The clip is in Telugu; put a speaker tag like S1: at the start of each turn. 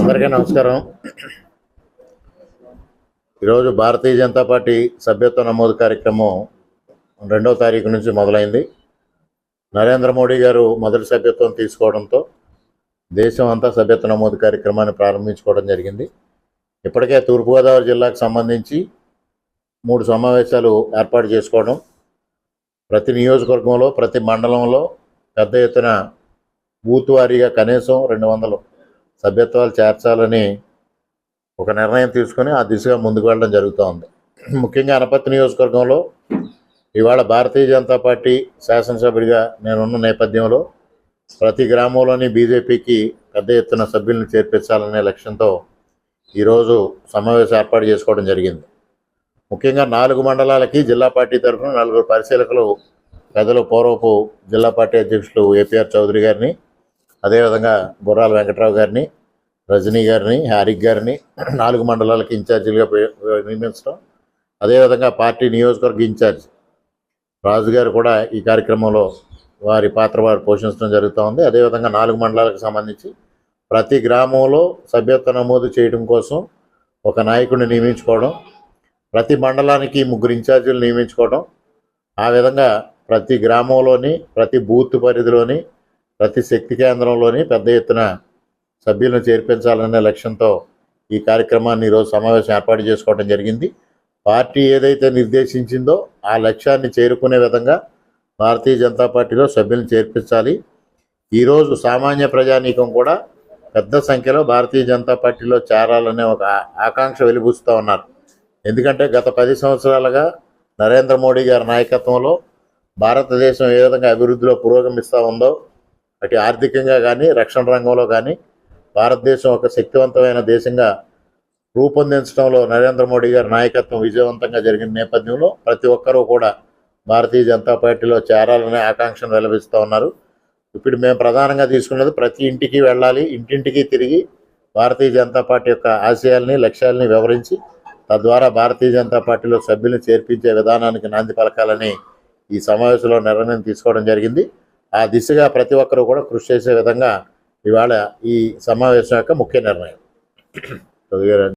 S1: అందరికీ నమస్కారం. ఈరోజు భారతీయ జనతా పార్టీ సభ్యత్వ నమోదు కార్యక్రమం రెండవ తారీఖు నుంచి మొదలైంది. నరేంద్ర మోడీ గారు మొదటి సభ్యత్వం తీసుకోవడంతో దేశం అంతా సభ్యత్వ నమోదు కార్యక్రమాన్ని ప్రారంభించుకోవడం జరిగింది. ఇప్పటికే తూర్పుగోదావరి జిల్లాకు సంబంధించి మూడు సమావేశాలు ఏర్పాటు చేసుకోవడం ప్రతి నియోజకవర్గంలో ప్రతి మండలంలో పెద్ద ఎత్తున బూత్ వారీగా కనీసం రెండు వందలు సభ్యత్వాలు చేర్చాలని ఒక నిర్ణయం తీసుకొని ఆ దిశగా ముందుకు వెళ్ళడం జరుగుతూ ఉంది. ముఖ్యంగా అనపత్తి నియోజకవర్గంలో ఇవాళ భారతీయ జనతా పార్టీ శాసనసభ్యుడిగా నేనున్న నేపథ్యంలో ప్రతి గ్రామంలోని బీజేపీకి పెద్ద ఎత్తున సభ్యులను చేర్పించాలనే లక్ష్యంతో ఈరోజు సమావేశం ఏర్పాటు చేసుకోవడం జరిగింది. ముఖ్యంగా నాలుగు మండలాలకి జిల్లా పార్టీ తరఫున నలుగురు పరిశీలకులు పెద్దలు పూర్వపు జిల్లా పార్టీ అధ్యక్షులు ఏపీఆర్ చౌదరి గారిని అదేవిధంగా బుర్రాల వెంకట్రావు గారిని రజనీ గారిని హారిక్ గారిని నాలుగు మండలాలకి ఇన్ఛార్జీలుగా నియమించడం అదేవిధంగా పార్టీ నియోజకవర్గ ఇన్ఛార్జ్ రాజు గారు కూడా ఈ కార్యక్రమంలో వారి పాత్ర వారు పోషించడం జరుగుతూ ఉంది. అదేవిధంగా నాలుగు మండలాలకు సంబంధించి ప్రతి గ్రామంలో సభ్యత్వ నమోదు చేయడం కోసం ఒక నాయకుడిని నియమించుకోవడం ప్రతి మండలానికి ముగ్గురు ఇన్ఛార్జీలు నియమించుకోవడం ఆ విధంగా ప్రతి గ్రామంలోని ప్రతి బూత్ పరిధిలోని ప్రతి శక్తి కేంద్రంలోని పెద్ద ఎత్తున సభ్యులను చేర్పించాలనే లక్ష్యంతో ఈ కార్యక్రమాన్ని ఈరోజు సమావేశం ఏర్పాటు చేసుకోవడం జరిగింది. పార్టీ ఏదైతే నిర్దేశించిందో ఆ లక్ష్యాన్ని చేరుకునే విధంగా భారతీయ జనతా పార్టీలో సభ్యులను చేర్పించాలి. ఈరోజు సామాన్య ప్రజానీకం కూడా పెద్ద సంఖ్యలో భారతీయ జనతా పార్టీలో చేరాలనే ఒక ఆకాంక్ష వెలిబుస్తూ ఉన్నారు. ఎందుకంటే గత పది సంవత్సరాలుగా నరేంద్ర మోడీ గారి నాయకత్వంలో భారతదేశం ఏ విధంగా అభివృద్ధిలో పురోగమిస్తూ ఉందో అటు ఆర్థికంగా కానీ రక్షణ రంగంలో కానీ భారతదేశం ఒక శక్తివంతమైన దేశంగా రూపొందించడంలో నరేంద్ర మోడీ గారి నాయకత్వం విజయవంతంగా జరిగిన నేపథ్యంలో ప్రతి ఒక్కరూ కూడా భారతీయ జనతా పార్టీలో చేరాలనే ఆకాంక్షను వెలవిస్తూ ఉన్నారు. ఇప్పుడు మేము ప్రధానంగా తీసుకున్నది ప్రతి ఇంటికి వెళ్ళాలి ఇంటింటికి తిరిగి భారతీయ జనతా పార్టీ యొక్క ఆశయాల్ని లక్ష్యాలని వివరించి తద్వారా భారతీయ జనతా పార్టీలో సభ్యులను చేర్పించే విధానానికి నాంది పలకాలని ఈ సమావేశంలో నిర్ణయం తీసుకోవడం జరిగింది. ఆ దిశగా ప్రతి ఒక్కరూ కూడా కృషి చేసే విధంగా ఇవాళ ఈ సమావేశం యొక్క ముఖ్య నిర్ణయం.